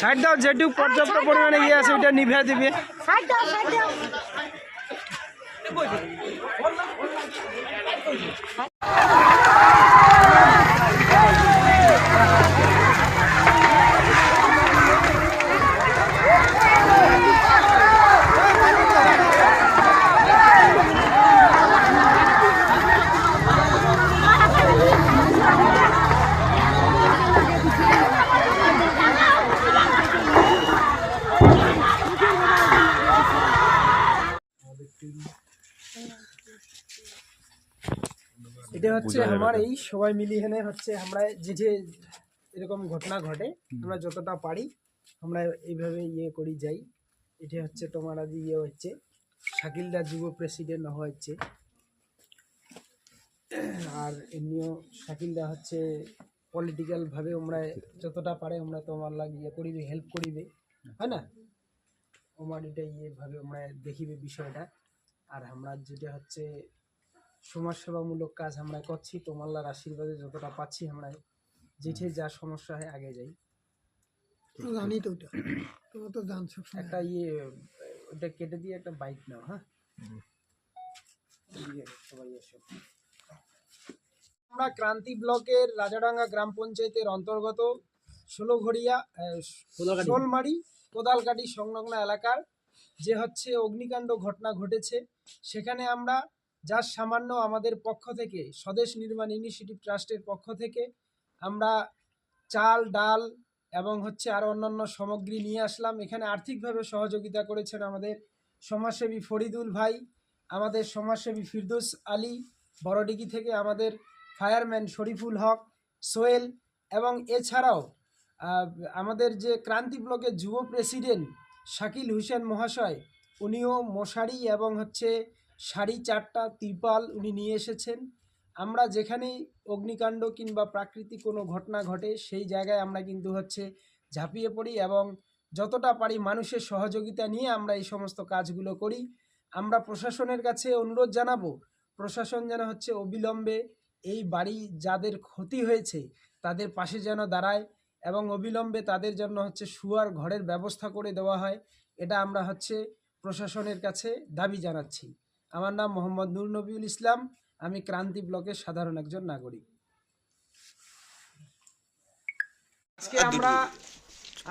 Side দাও যেটুকু পর্যাপ্ত পরিমাণে ইয়ে আছে ওইটা নিভিয়ে দিবে। এটা হচ্ছে আমার এই সবাই মিলি এখানে হচ্ছে আমরা যে যে এরকম ঘটনা ঘটে আমরা যতটা পারি আমরা এইভাবে ইয়ে করি যাই। এটা হচ্ছে তোমার আজ ইয়ে হচ্ছে শাকিলদা যুব প্রেসিডেন্ট হচ্ছে। আর এমনিও শাকিলদা হচ্ছে পলিটিক্যালভাবে আমরা যতটা পারে আমরা তোমার লাগে ইয়ে করিবে হেল্প করিবে হয় না? আমার এটা ইয়েভাবে আমরা দেখিবে বিষয়টা। আর আমরা যেটা হচ্ছে সমাজসেবামূলক কাজ আমরা করছি তোমাল্লার আশীর্বাদে যতটা পাচ্ছি আমরা যেঠে যা সমস্যা হয় আগে যাই। জানি তো ওটা। তোমরা তো জান সবসময়। একটা ইয়ে ওটা কেটে দিয়ে একটা বাইক নাও হ্যাঁ? সবাই এসো। আমরা ক্রান্তি ব্লকের রাজাডাঙ্গা গ্রাম পঞ্চায়েতের অন্তর্গত ষোলোঘড়িয়া শোলমারি কোদালকাটি সংলগ্ন এলাকার যে হচ্ছে অগ্নিকাণ্ড ঘটনা ঘটেছে সেখানে আমরা যার সামান্য আমাদের পক্ষ থেকে, স্বদেশ নির্মাণ ইনিশিয়েটিভ ট্রাস্টের পক্ষ থেকে আমরা চাল, ডাল এবং হচ্ছে আরও অন্যান্য সামগ্রী নিয়ে আসলাম। এখানে আর্থিকভাবে সহযোগিতা করেছেন আমাদের সমাজসেবী ফরিদুল ভাই, আমাদের সমাজসেবী ফিরদৌস আলী, বড়ডিগি থেকে আমাদের ফায়ারম্যান শরীফুল হক, সোহেল এবং এছাড়াও আমাদের যে ক্রান্তি ব্লকের যুব প্রেসিডেন্ট শাকিল হুসেন মহাশয়, উনিও মশারি এবং হচ্ছে শাড়ি, চারটা, ত্রিপাল উনি নিয়ে এসেছেন। আমরা যেখানেই অগ্নিকাণ্ড কিংবা প্রাকৃতিক কোনো ঘটনা ঘটে, সেই জায়গায় আমরা কিন্তু হচ্ছে ঝাঁপিয়ে পড়ি এবং যতটা পারি মানুষের সহযোগিতা নিয়ে আমরা এই সমস্ত কাজগুলো করি। আমরা প্রশাসনের কাছে অনুরোধ জানাব, প্রশাসন যেন হচ্ছে অবিলম্বে এই বাড়ি যাদের ক্ষতি হয়েছে তাদের পাশে যেন দাঁড়ায় এবং অবিলম্বে তাদের জন্য হচ্ছে শুয়ার ঘরের ব্যবস্থা করে দেওয়া হয়, এটা আমরা হচ্ছে প্রশাসনের কাছে দাবি জানাচ্ছি। আমার নাম মোহাম্মদ নূর নবিউল ইসলাম। আমি ক্রান্তি ব্লকের সাধারণ একজন নাগরিক। আজকে আমরা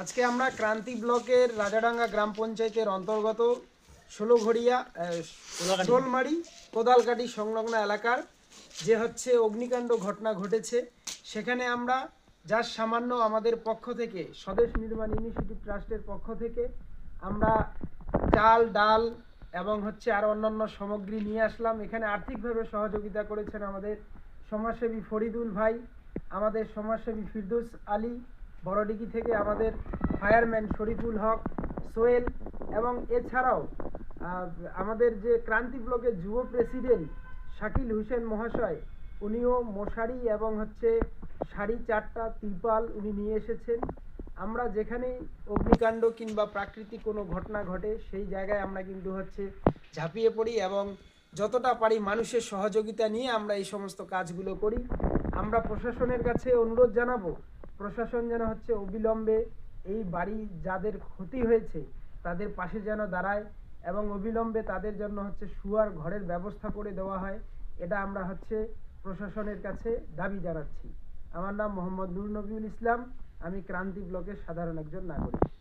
আজকে আমরা ক্রান্তি ব্লকের রাজাডাঙ্গা গ্রাম পঞ্চায়েতের অন্তর্গত ষোলোঘড়িয়া শোলমারি কোদালকাটি সংলগ্ন এলাকার যে হচ্ছে অগ্নিকাণ্ড ঘটনা ঘটেছে সেখানে আমরা যার সামান্য আমাদের পক্ষ থেকে স্বদেশ নির্মাণ ইনিশিয়েটিভ ট্রাস্টের পক্ষ থেকে আমরা চাল ডাল এবং হচ্ছে আরও অন্যান্য সামগ্রী নিয়ে আসলাম। এখানে আর্থিকভাবে সহযোগিতা করেছেন আমাদের সমাজসেবী ফরিদুল ভাই, আমাদের সমাজসেবী ফিরদৌস আলী, বড়ডিগি থেকে আমাদের ফায়ারম্যান শরীফুল হক, সোহেল এবং এছাড়াও আমাদের যে ক্রান্তি ব্লকের যুব প্রেসিডেন্ট শাকিল হুসেন মহাশয়, উনিও মশারি এবং হচ্ছে শাড়ি, চারটা তিরপাল উনি নিয়ে এসেছেন। আমরা যেখানেই অগ্নিকাণ্ড কিংবা প্রাকৃতিক কোনো ঘটনা ঘটে, সেই জায়গায় আমরা কিন্তু হচ্ছে ঝাঁপিয়ে পড়ি এবং যতটা পারি মানুষের সহযোগিতা নিয়ে আমরা এই সমস্ত কাজগুলো করি। আমরা প্রশাসনের কাছে অনুরোধ জানাব, প্রশাসন যেন হচ্ছে অবিলম্বে এই বাড়ি যাদের ক্ষতি হয়েছে তাদের পাশে যেন দাঁড়ায় এবং অবিলম্বে তাদের জন্য হচ্ছে শুয়ার ঘরের ব্যবস্থা করে দেওয়া হয়, এটা আমরা হচ্ছে প্রশাসনের কাছে দাবি জানাচ্ছি। আমার নাম মোহাম্মদ নূর নবিউল ইসলাম। আমি ক্রান্তি ব্লকের সাধারণ একজন নাগরিক।